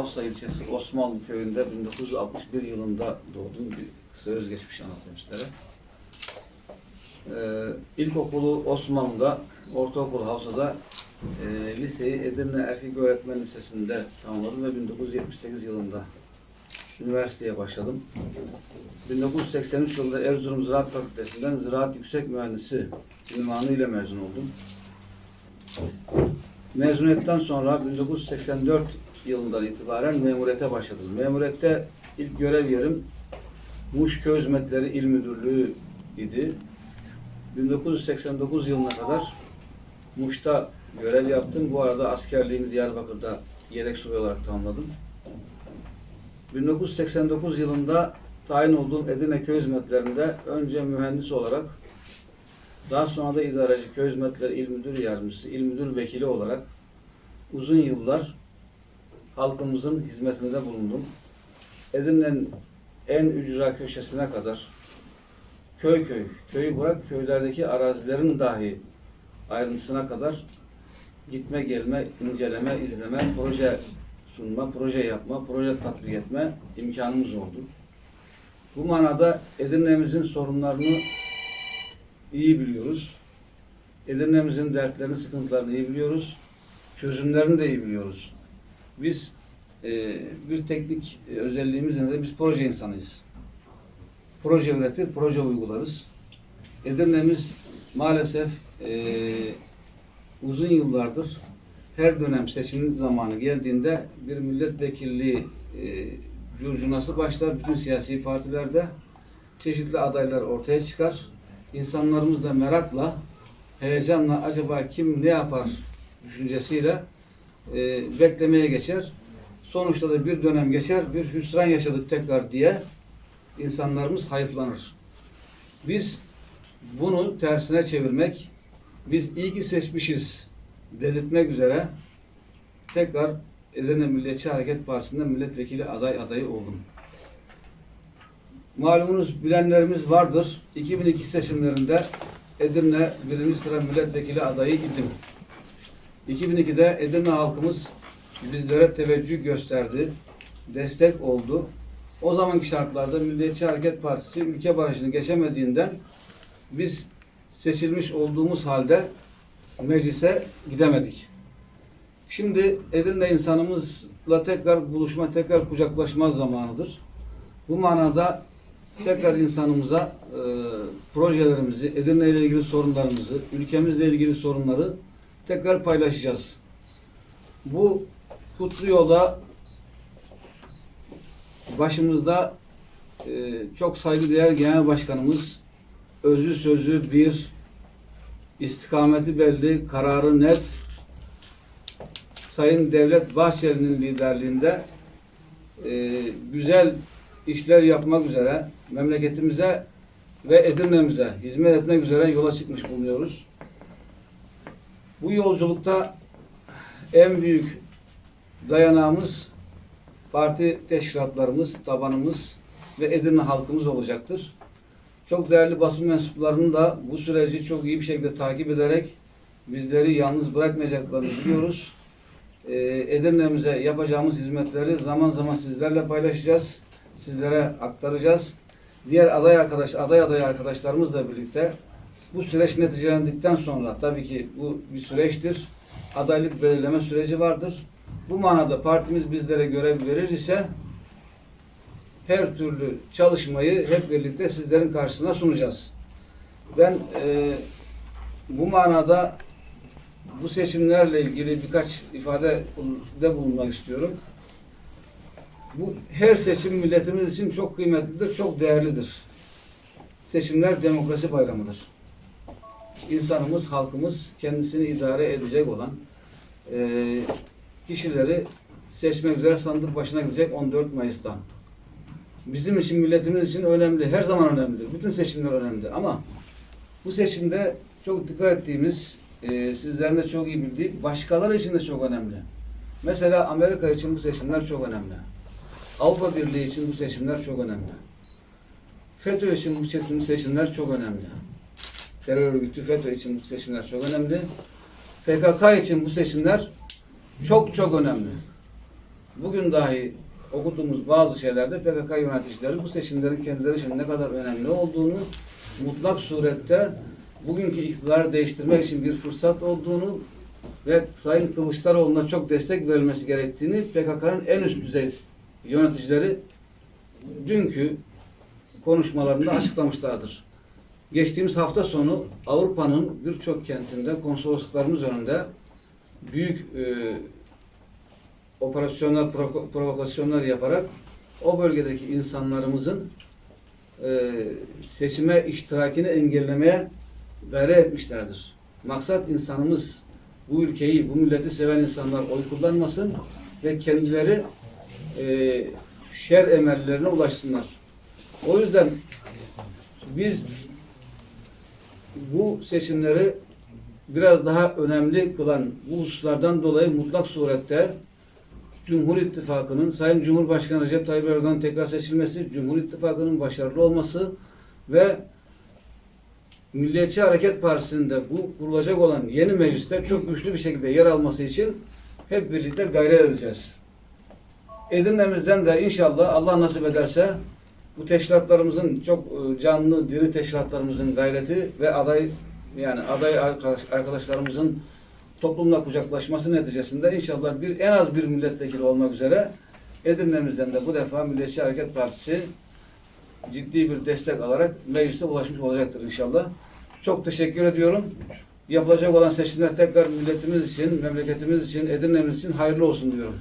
Havsa ilçesi Osmanlı köyünde 1961 yılında doğdum. Bir kısa özgeçmiş anlatayım sizlere. Ee, ilkokulu Osmanlı'da, ortaokul Havsa'da, e, liseyi Edirne Erkek Öğretmen Lisesi'nde tamamladım ve 1978 yılında üniversiteye başladım. 1983 yılında Erzurum Ziraat Fakültesinden Ziraat Yüksek Mühendisi ünvanı ile mezun oldum. Mezuniyetten sonra 1984 yılından itibaren memuriyete başladım. Memuriyette ilk görev yerim Muş Köy Hizmetleri İl Müdürlüğü idi. 1989 yılına kadar Muş'ta görev yaptım. Bu arada askerliğimi Diyarbakır'da yedek subay olarak tamamladım. 1989 yılında tayin olduğum Edirne Köy Hizmetlerinde önce mühendis olarak daha sonra da idareci köy hizmetleri il müdür yardımcısı, il müdür vekili olarak uzun yıllar halkımızın hizmetinde bulundum. Edirne'nin en ücra köşesine kadar köy köy, köyü bırak köylerdeki arazilerin dahi ayrıntısına kadar gitme gelme, inceleme, izleme, proje sunma, proje yapma, proje tatbik etme imkanımız oldu. Bu manada Edirne'mizin sorunlarını iyi biliyoruz. Edirne'mizin dertlerini, sıkıntılarını iyi biliyoruz. Çözümlerini de iyi biliyoruz. Biz e, bir teknik özelliğimiz nedir? Biz proje insanıyız. Proje üretir, proje uygularız. Edirne'miz maalesef e, uzun yıllardır her dönem seçim zamanı geldiğinde bir milletvekilliği e, curcunası başlar bütün siyasi partilerde. Çeşitli adaylar ortaya çıkar. İnsanlarımız da merakla, heyecanla acaba kim ne yapar düşüncesiyle e, beklemeye geçer. Sonuçta da bir dönem geçer, bir hüsran yaşadık tekrar diye insanlarımız hayıflanır. Biz bunu tersine çevirmek, biz iyi ki seçmişiz dedirtmek üzere tekrar Edirne Milliyetçi Hareket Partisi'nde milletvekili aday adayı oldum. Malumunuz bilenlerimiz vardır. 2002 seçimlerinde Edirne birinci sıra milletvekili adayı idim. 2002'de Edirne halkımız bizlere teveccüh gösterdi, destek oldu. O zamanki şartlarda Milliyetçi Hareket Partisi ülke barajını geçemediğinden biz seçilmiş olduğumuz halde meclise gidemedik. Şimdi Edirne insanımızla tekrar buluşma, tekrar kucaklaşma zamanıdır. Bu manada tekrar insanımıza e, projelerimizi, Edirne ile ilgili sorunlarımızı, ülkemizle ilgili sorunları tekrar paylaşacağız. Bu kutlu yola başımızda e, çok saygıdeğer Genel Başkanımız özü sözü bir, istikameti belli, kararı net, Sayın Devlet Bahçeli'nin liderliğinde e, güzel işler yapmak üzere memleketimize ve Edirne'mize hizmet etmek üzere yola çıkmış bulunuyoruz. Bu yolculukta en büyük dayanağımız parti teşkilatlarımız, tabanımız ve Edirne halkımız olacaktır. Çok değerli basın mensuplarının da bu süreci çok iyi bir şekilde takip ederek bizleri yalnız bırakmayacaklarını biliyoruz. Ee, Edirne'mize yapacağımız hizmetleri zaman zaman sizlerle paylaşacağız. Sizlere aktaracağız. Diğer aday arkadaş, aday aday arkadaşlarımızla birlikte bu süreç neticelendikten sonra tabii ki bu bir süreçtir. Adaylık belirleme süreci vardır. Bu manada partimiz bizlere görev verir ise her türlü çalışmayı hep birlikte sizlerin karşısına sunacağız. Ben e, bu manada bu seçimlerle ilgili birkaç ifade de bulunmak istiyorum. Bu her seçim milletimiz için çok kıymetlidir, çok değerlidir. Seçimler demokrasi bayramıdır. İnsanımız, halkımız kendisini idare edecek olan e, kişileri seçmek üzere sandık başına gidecek 14 Mayıs'ta. Bizim için, milletimiz için önemli. Her zaman önemlidir. Bütün seçimler önemli. Ama bu seçimde çok dikkat ettiğimiz, e, sizlerin de çok iyi bildiği, başkaları için de çok önemli. Mesela Amerika için bu seçimler çok önemli. Avrupa Birliği için bu seçimler çok önemli. FETÖ için bu seçim- seçimler çok önemli. Terör örgütü FETÖ için bu seçimler çok önemli. PKK için bu seçimler çok çok önemli. bugün dahi okuduğumuz bazı şeylerde PKK yöneticileri bu seçimlerin kendileri için ne kadar önemli olduğunu, mutlak surette bugünkü iktidarı değiştirmek için bir fırsat olduğunu ve Sayın Kılıçdaroğlu'na çok destek verilmesi gerektiğini PKK'nın en üst düzey yöneticileri dünkü konuşmalarında açıklamışlardır. Geçtiğimiz hafta sonu Avrupa'nın birçok kentinde konsolosluklarımız önünde büyük e, operasyonlar, provo- provokasyonlar yaparak o bölgedeki insanlarımızın e, seçime iştirakini engellemeye gayret etmişlerdir. Maksat insanımız bu ülkeyi, bu milleti seven insanlar oy kullanmasın ve kendileri e, şer emellerine ulaşsınlar. O yüzden biz bu seçimleri biraz daha önemli kılan bu hususlardan dolayı mutlak surette Cumhur İttifakı'nın Sayın Cumhurbaşkanı Recep Tayyip Erdoğan'ın tekrar seçilmesi, Cumhur İttifakı'nın başarılı olması ve Milliyetçi Hareket Partisi'nin de bu kurulacak olan yeni mecliste çok güçlü bir şekilde yer alması için hep birlikte gayret edeceğiz. Edirne'mizden de inşallah Allah nasip ederse bu teşkilatlarımızın çok e, canlı, diri teşkilatlarımızın gayreti ve aday yani aday arkadaş- arkadaşlarımızın toplumla kucaklaşması neticesinde inşallah bir en az bir milletvekili olmak üzere Edirne'mizden de bu defa Milliyetçi Hareket Partisi ciddi bir destek alarak meclise ulaşmış olacaktır inşallah. Çok teşekkür ediyorum. Yapılacak olan seçimler tekrar milletimiz için, memleketimiz için, Edirne'miz için hayırlı olsun diyorum.